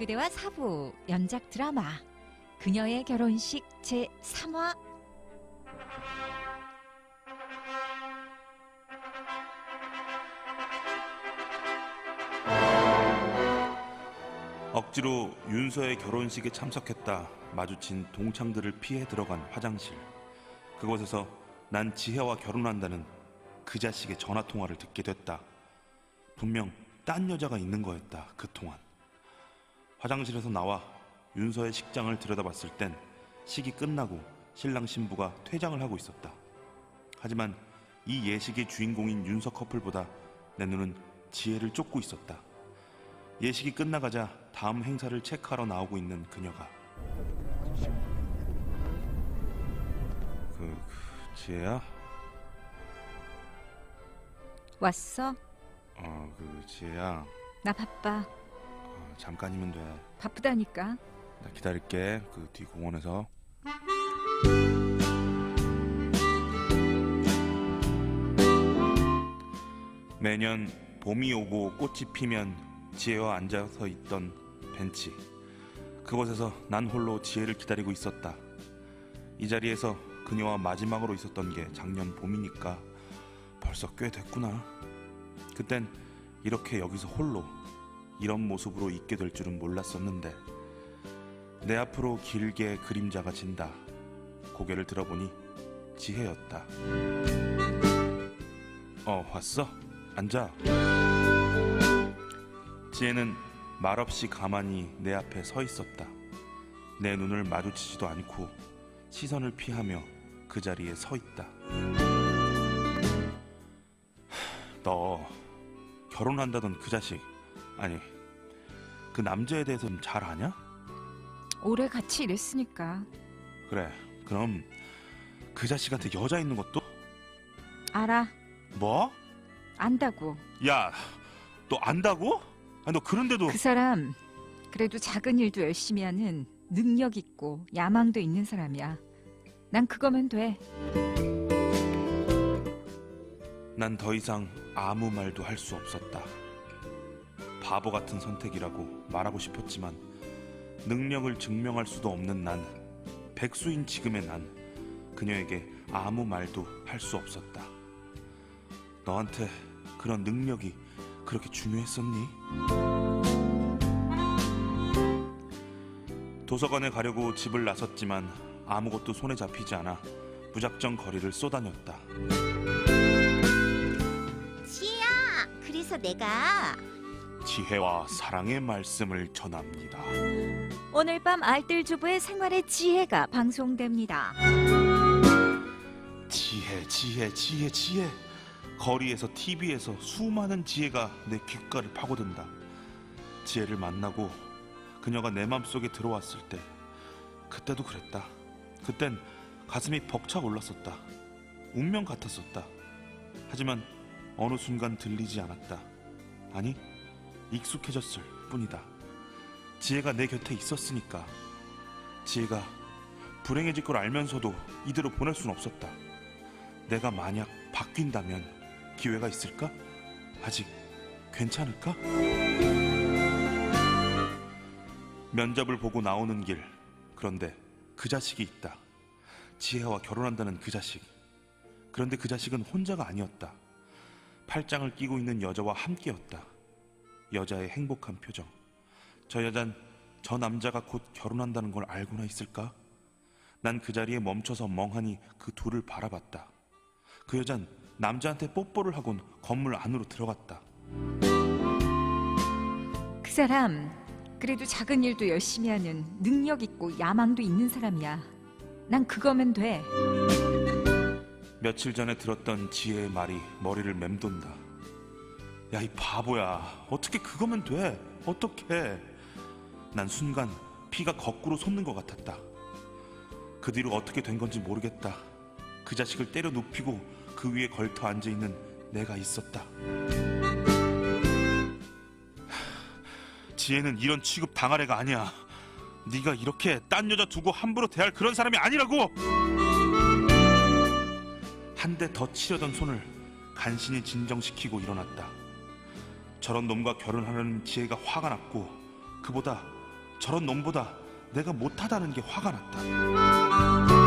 그대와 사부 연작 드라마 그녀의 결혼식 제 3화 억지로 윤서의 결혼식에 참석했다 마주친 동창들을 피해 들어간 화장실. 그곳에서 난 지혜와 결혼한다는 그 자식의 전화 통화를 듣게 됐다. 분명 딴 여자가 있는 거였다. 그 통화. 화장실에서 나와 윤서의 식장을 들여다봤을 땐 식이 끝나고 신랑 신부가 퇴장을 하고 있었다. 하지만 이 예식의 주인공인 윤서 커플보다 내 눈은 지혜를 쫓고 있었다. 예식이 끝나가자 다음 행사를 체크하러 나오고 있는 그녀가 그, 그 지혜야? 왔어? 어 그 지혜야 나 바빠 어, 잠깐이면 돼. 바쁘다니까. 나 기다릴게 그 뒤 공원에서. 매년 봄이 오고 꽃이 피면 지혜와 앉아서 있던 벤치. 그곳에서 난 홀로 지혜를 기다리고 있었다. 이 자리에서 그녀와 마지막으로 있었던 게 작년 봄이니까 벌써 꽤 됐구나. 그땐 이렇게 여기서 홀로 이런 모습으로 있게 될 줄은 몰랐었는데 내 앞으로 길게 그림자가 진다. 고개를 들어보니 지혜였다. 어, 왔어? 앉아. 지혜는 말없이 가만히 내 앞에 서 있었다. 내 눈을 마주치지도 않고 시선을 피하며 그 자리에 서 있다. 너 결혼한다던 그 자식 아니 그 남자에 대해서는 잘 아냐? 오래 같이 일했으니까 그래 그럼 그 자식한테 여자 있는 것도 알아 뭐? 안다고 야 너 안다고? 아니 너 그런데도 그 사람 그래도 작은 일도 열심히 하는 능력 있고 야망도 있는 사람이야 난 그거면 돼 난 더 이상 아무 말도 할 수 없었다. 바보 같은 선택이라고 말하고 싶었지만 능력을 증명할 수도 없는 난 백수인 지금의 난 그녀에게 아무 말도 할 수 없었다. 너한테 그런 능력이 그렇게 중요했었니? 도서관에 가려고 집을 나섰지만 아무것도 손에 잡히지 않아 무작정 거리를 쏘다녔다. 지혜야, 그래서 내가 지혜와 사랑의 말씀을 전합니다. 오늘 밤 알뜰 주부의 생활의 지혜가 방송됩니다 지혜, 지혜, 지혜, 지혜. 거리에서 TV에서 수많은 지혜가 내 귓가를 파고든다. 지혜를 만나고 그녀가 내 맘속에 들어왔을 때 그때도 그랬다. 그땐 가슴이 벅차 올랐었다. 운명 같았었다. 하지만 어느 순간 들리지 않았다. 아니, 익숙해졌을 뿐이다. 지혜가 내 곁에 있었으니까. 지혜가 불행해질 걸 알면서도 이대로 보낼 순 없었다. 내가 만약 바뀐다면 기회가 있을까? 아직 괜찮을까? 면접을 보고 나오는 길. 그런데 그 자식이 있다. 지혜와 결혼한다는 그 자식. 그런데 그 자식은 혼자가 아니었다. 팔짱을 끼고 있는 여자와 함께였다. 여자의 행복한 표정. 저 여잔 저 남자가 곧 결혼한다는 걸 알고나 있을까? 난 그 자리에 멈춰서 멍하니 그 둘을 바라봤다. 그 여잔 남자한테 뽀뽀를 하곤 건물 안으로 들어갔다. 그 사람 그래도 작은 일도 열심히 하는 능력 있고 야망도 있는 사람이야 난 그거면 돼 며칠 전에 들었던 지혜의 말이 머리를 맴돈다. 야, 이 바보야. 어떻게 그거면 돼? 어떻게? 난 순간 피가 거꾸로 솟는 것 같았다. 그 뒤로 어떻게 된 건지 모르겠다. 그 자식을 때려 눕히고 그 위에 걸터 앉아 있는 내가 있었다. 지혜는 이런 취급 당할 애가 아니야. 네가 이렇게 딴 여자 두고 함부로 대할 그런 사람이 아니라고. 한 대 더 치려던 손을 간신히 진정시키고 일어났다. 저런 놈과 결혼하는 지혜가 화가 났고 그보다 저런 놈보다 내가 못하다는 게 화가 났다.